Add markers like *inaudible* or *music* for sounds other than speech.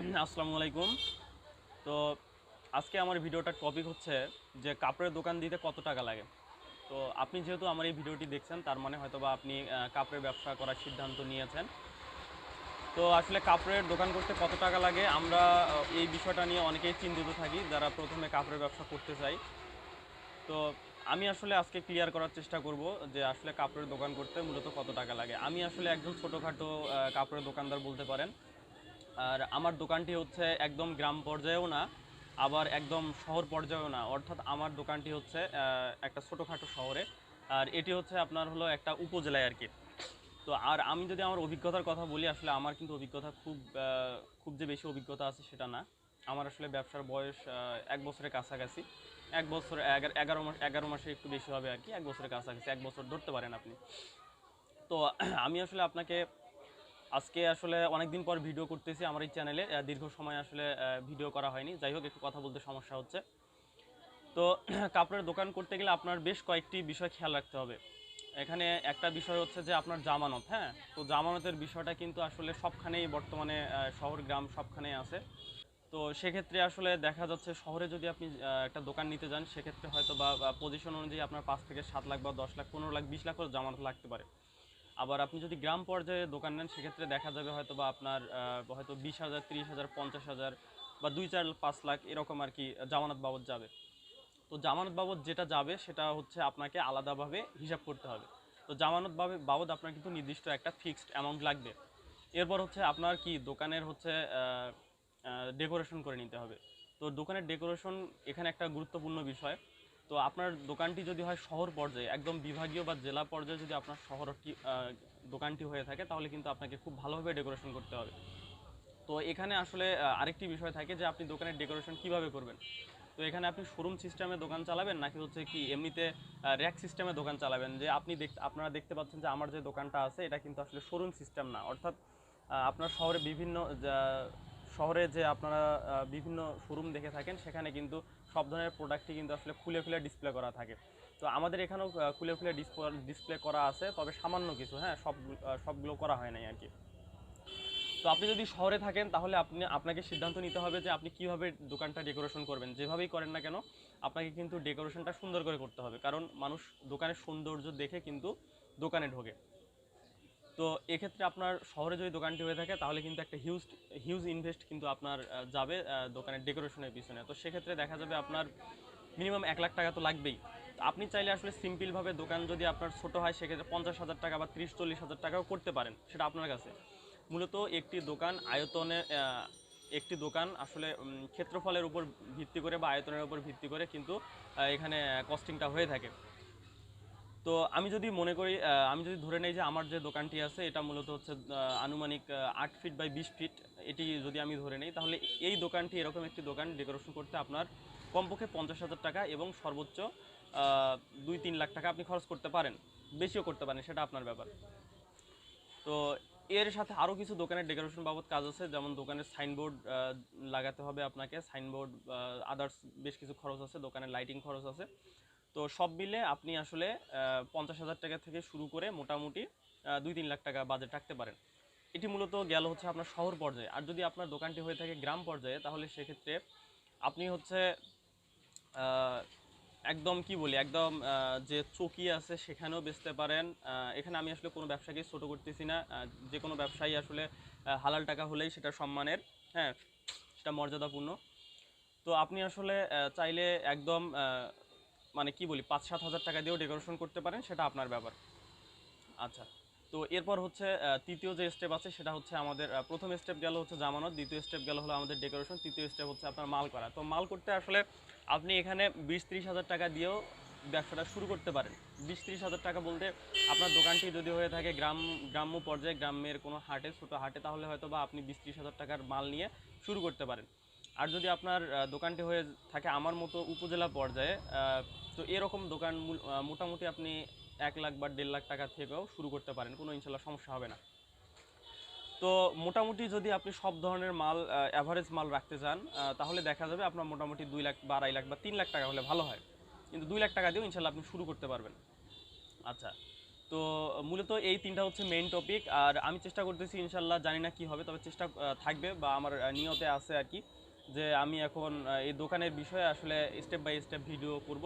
*clears throat* আসসালামু আলাইকুম। তো আজকে আমার ভিডিওটার টপিক হচ্ছে যে কাপড়ের দোকান দিতে কত টাকা লাগে। তো আপনি যেহেতু আমার এই ভিডিওটি দেখছেন, তার মানে হয়তো বা আপনি কাপড়ের ব্যবসা করার সিদ্ধান্ত নিয়েছেন। তো আসলে কাপড়ের দোকান করতে কত টাকা লাগে? আমরা এই বিষয়টা নিয়ে অনেকেই চিন্তিত থাকি, যারা প্রথমে কাপড়ের ব্যবসা করতে চাই তো আমি আসলে আজকে ক্লিয়ার করার চেষ্টা করব যে আসলে কাপড়ের দোকান করতে মূলত কত টাকা লাগে। আমি আসলে একজন ছোটোখাটো কাপড়ের দোকানদার বলতে পারেন। আর আমার দোকানটি হচ্ছে একদম গ্রাম পর্যায়েও না, আবার একদম শহর পর্যায়েও না। অর্থাৎ আমার দোকানটি হচ্ছে একটা ছোটোখাটো শহরে। আর এটি হচ্ছে আপনার হলো একটা উপজেলায় আর কি। তো আর আমি যদি আমার অভিজ্ঞতার কথা বলি, আসলে আমার কিন্তু অভিজ্ঞতা খুব খুব যে বেশি অভিজ্ঞতা আছে সেটা না। আমার আসলে ব্যবসার বয়স এক বছরের কাছাকাছি। এক বছর এগারো মাস, এগারো মাসে একটু বেশি হবে আর কি, এক বছরের কাছাকাছি। এক বছর ধরতে পারেন আপনি। তো আমি আসলে আপনাকে আজকে আসলে অনেকদিন পর ভিডিও করতেছি আমার এই চ্যানেলে দীর্ঘ সময় আসলে ভিডিও করা হয়নি। যাই হোক, একটু কথা বলতে সমস্যা হচ্ছে। তো, *clears throat* কাপড়ের দোকান করতে গেলে আপনার বেশ কয়েকটি বিষয় খেয়াল রাখতে হবে। এখানে একটা বিষয় হচ্ছে যে আপনার জামানত হ্যাঁ? তো জামানতের বিষয়টা কিন্তু আসলে সবখানেই বর্তমানে শহর, গ্রাম সবখানেই আছে। তো সেক্ষেত্রে আসলে দেখা যাচ্ছে শহরে যদি আপনি একটা দোকান নিতে যান, সেক্ষেত্রে হয়তো বা পজিশন অনুযায়ী আপনার পাঁচ থেকে সাত লাখ বা দশ লাখ, পনেরো লাখ, বিশ লাখ করে জামানত লাগতে পারে। আবার আপনি যদি গ্রাম পর্যায়ে দোকান নেন, সেক্ষেত্রে দেখা যাবে হয়তো বা আপনার হয়তো বিশ হাজার, তিরিশ হাজার, পঞ্চাশ হাজার বা দুই চার পাঁচ লাখ এরকম আর কি জামানত বাবদ যাবে। তো জামানত বাবদ যেটা যাবে, সেটা হচ্ছে আপনাকে আলাদাভাবে হিসাব করতে হবে। তো জামানত বাবে, বাবদ আপনার কিন্তু নির্দিষ্ট একটা ফিক্সড অ্যামাউন্ট লাগবে। এরপর হচ্ছে আপনার কি দোকানের হচ্ছে ডেকোরেশন করে নিতে হবে। তো দোকানের ডেকোরেশন এখানে একটা গুরুত্বপূর্ণ বিষয়। তো আপনার দোকানটি যদি হয় শহর পর্যায়ে একদম বিভাগীয় বা জেলা পর্যায়ে যদি আপনার শহরটি আহ, দোকানটি হয়ে থাকে তাহলে কিন্তু আপনাকে খুব ভালোভাবে ডেকোরেশন করতে হবে। তো এখানে আসলে আরেকটি বিষয় থাকে যে আপনি দোকানের ডেকোরেশন কীভাবে করবেন? তো এখানে আপনি শোরুম সিস্টেমে দোকান চালাবেন নাকি হচ্ছে কি এমনিতে র্যাক সিস্টেমে দোকান চালাবেন? যে আপনি দেখ আপনারা দেখতে পাচ্ছেন যে আমার যে দোকানটা আছে এটা কিন্তু আসলে শোরুম সিস্টেম না। অর্থাৎ আপনার শহরে বিভিন্ন শহরে যে আপনারা বিভিন্ন শোরুম দেখে থাকেন সেখানে কিন্তু সব ধরনের প্রোডাক্টই কিন্তু আসলে খুলে খুলে ডিসপ্লে করা থাকে। তো আমাদের এখানেও খুলে খুলে ডিসপ্লে করা আছে, তবে সামান্য কিছু হ্যাঁ সব সবগুলো করা হয় নাই আর কি তো আপনি যদি শহরে থাকেন, তাহলে আপনি, আপনাকে সিদ্ধান্ত নিতে হবে যে আপনি কীভাবে দোকানটা ডেকোরেশন করবেন। যেভাবেই করেন না কেন, আপনাকে কিন্তু ডেকোরেশনটা সুন্দর করে করতে হবে। কারণ মানুষ দোকানের সৌন্দর্য দেখে কিন্তু দোকানে ঢোকে। তো এক্ষেত্রে আপনার শহরে যদি দোকানটি হয়ে থাকে, তাহলে কিন্তু একটা হিউজ হিউজ ইনভেস্ট কিন্তু আপনার যাবে দোকানের ডেকোরেশনের পিছনে। তো সেক্ষেত্রে দেখা যাবে আপনার মিনিমাম এক লাখ টাকা তো লাগবেই। আপনি চাইলে আসলে সিম্পলভাবে দোকান যদি আপনার ছোট হয়, সেক্ষেত্রে পঞ্চাশ হাজার টাকা বা ত্রিশ, চল্লিশ হাজার টাকাও করতে পারেন, সেটা আপনার কাছে। মূলত একটি দোকান আয়তনে একটি দোকান আসলে ক্ষেত্রফলের উপর ভিত্তি করে বা আয়তনের উপর ভিত্তি করে কিন্তু এখানে কস্টিংটা হয়ে থাকে। তো আমি যদি মনে করি আমি যদি ধরে নেই যে আমার যে দোকানটি আছে, এটা মূলত হচ্ছে আনুমানিক আট ফিট বাই বিশ ফিট এটি যদি আমি ধরে নেই, তাহলে এই দোকানটি এরকম একটি দোকান ডেকোরেশন করতে আপনার কমপক্ষে পঞ্চাশ হাজার টাকা এবং সর্বোচ্চ দুই তিন লাখ টাকা আপনি খরচ করতে পারেন। বেশিও করতে পারেন, সেটা আপনার ব্যাপার। তো এর সাথে আরও কিছু দোকানের ডেকোরেশন বাবদ কাজ আছে, যেমন দোকানের সাইনবোর্ড লাগাতে হবে আপনাকে। সাইনবোর্ড আদার্স বেশ কিছু খরচ আছে, দোকানের লাইটিং খরচ আছে। তো সব মিলে আপনি আসলে পঞ্চাশ হাজার টাকা থেকে শুরু করে মোটামুটি দুই তিন লাখ টাকা বাজেট রাখতে পারেন। এটি মূলত গেল হচ্ছে আপনার শহর পর্যায়ে। আর যদি আপনার দোকানটি হয়ে থাকে গ্রাম পর্যায়ে, তাহলে সেক্ষেত্রে আপনি হচ্ছে একদম কি বলি, একদম যে চকি আছে সেখানেও বেচতে পারেন। এখানে আমি আসলে কোনো ব্যবসাকেই ছোটো করতেছি না। যে কোনো ব্যবসায়ী আসলে হালাল টাকা হলেই সেটা সম্মানের হ্যাঁ সেটা মর্যাদাপূর্ণ। তো আপনি আসলে চাইলে একদম মানে কি বলি পাঁচ সাত হাজার টাকা দিয়েও ডেকোরেশন করতে পারেন, সেটা আপনার ব্যাপার। আচ্ছা তো এরপর হচ্ছে তৃতীয় যে স্টেপ আছে, সেটা হচ্ছে আমাদের প্রথম স্টেপ গেল হচ্ছে জামানত, দ্বিতীয় স্টেপ গেল হলো আমাদের ডেকোরেশন তৃতীয় স্টেপ হচ্ছে আপনার মাল করা। তো মাল করতে আসলে আপনি এখানে বিশ ত্রিশ হাজার টাকা দিয়েও ব্যবসাটা শুরু করতে পারেন। বিশ ত্রিশ হাজার টাকা বলতে আপনার দোকানটি যদি হয়ে থাকে গ্রাম, গ্রাম্য পর্যায়ে, গ্রামের কোনো হাটে, ছোটো হাটে, তাহলে হয়তো বা আপনি বিশ ত্রিশ হাজার টাকার মাল নিয়ে শুরু করতে পারেন। আর যদি আপনার দোকানটি হয়ে থাকে আমার মতো উপজেলা পর্যায়ে তো এরকম দোকান মোটামুটি আপনি এক লাখ বা দেড় লাখ টাকা থেকেও শুরু করতে পারেন, কোনো ইনশাল্লাহ সমস্যা হবে না। তো মোটামুটি যদি আপনি সব ধরনের মাল অ্যাভারেজ মাল রাখতে চান তাহলে দেখা যাবে আপনার মোটামুটি দুই লাখ বা আড়াই লাখ বা তিন লাখ টাকা হলে ভালো হয়। কিন্তু দুই লাখ টাকা দিয়েও ইনশাল্লাহ আপনি শুরু করতে পারবেন। আচ্ছা তো মূলত এই তিনটা হচ্ছে মেইন টপিক আর আমি চেষ্টা করতেছি ইনশাল্লাহ, জানি না কী হবে, তবে চেষ্টা থাকবে বা আমার নিয়তে আছে আর কি। যে আমি এখন এই দোকানের বিষয়ে আসলে স্টেপ বাই স্টেপ ভিডিও করব।